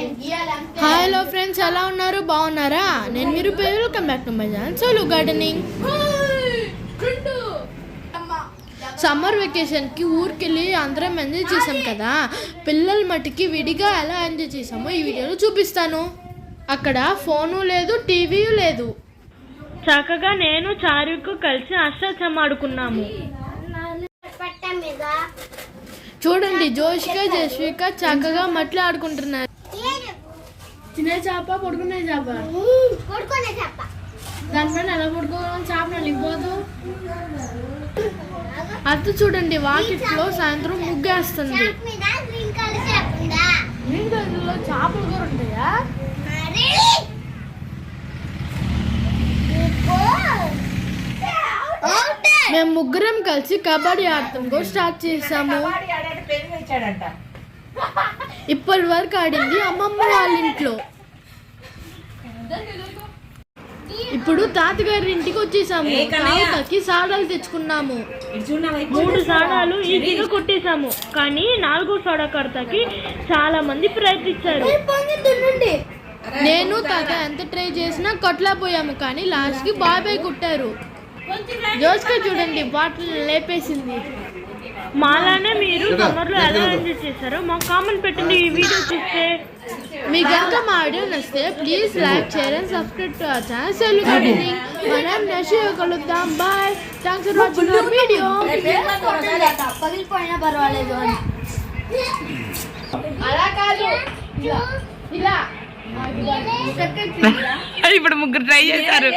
ఎలా ఉన్నారు? బాగున్నారా? నేను మీరు welcome back to my channel సోలు గార్డెనింగ్ సమ్మర్ వెకేషన్కి ఊరికెళ్ళి అందరం ఎంజాయ్ చేసాం కదా? పిల్లల మట్టుకి విడిగా ఎలా ఎంజాయ్ చేసామో ఈ వీడియోలో చూపిస్తాను. అక్కడ ఫోను లేదు టీవీ లేదు. చక్కగా నేను చారుకు కలిసి అష్టాచమ్మ ఆడుకున్నాము చూడండి జోష్గా జస్విక చక్కగా మట్లు ఆడుకుంటున్నారు తినే చేప పడుకునే చేప. కొడుకునే చెప్ప దానిపైన ఎలా పడుకోవాలి చేప నలిగిపోదు అత్త చూడండి వాకిట్లో సాయంత్రం ముగ్గేస్తుంది. చేప మీద గ్రీన్ చేప కలర్లో చేపలు కూడా ఉంటాయా? మేము ముగ్గురం కలిసి కబడ్డీ ఆడటం కూడా స్టార్ట్ చేసాము ఇప్పటి వరకు ఆడింది అమ్మమ్మ వాళ్ళ ఇంట్లో. ఇప్పుడు తాతగారి ఇంటికి వచ్చేసాము. తాతకి సాడాలు తెచ్చుకున్నాము. మూడు సాడాలు ఈజీగా కొట్టేశాము కానీ నాలుగో సాడా కడతాకి చాలా మంది ప్రయత్నించారు. నేను తాత ఎంత ట్రై చేసినా కొట్టలేకపోయాము కానీ లాస్ట్కి బాబాయ్ కుట్టారు. జోస్గా చూడండి బాటిల్ లేపేసింది. మాలానే మీరు సమ్మర్లో ఎలా ఎంజాయ్ చేశారో మాకు కామెంట్ పెట్టండి ఈ వీడియో చూస్తే. మీకు కనుక మా వీడియో నచ్చితే please like share and subscribe to our channel cell మనం నెక్స్ట్ కలుద్దాం bye thanks for watching our video పగిలిపోయినా పర్వాలేదు అని అలా కాదు. ఇలా. ఇప్పుడు ముగ్గురు ట్రై చేశారు.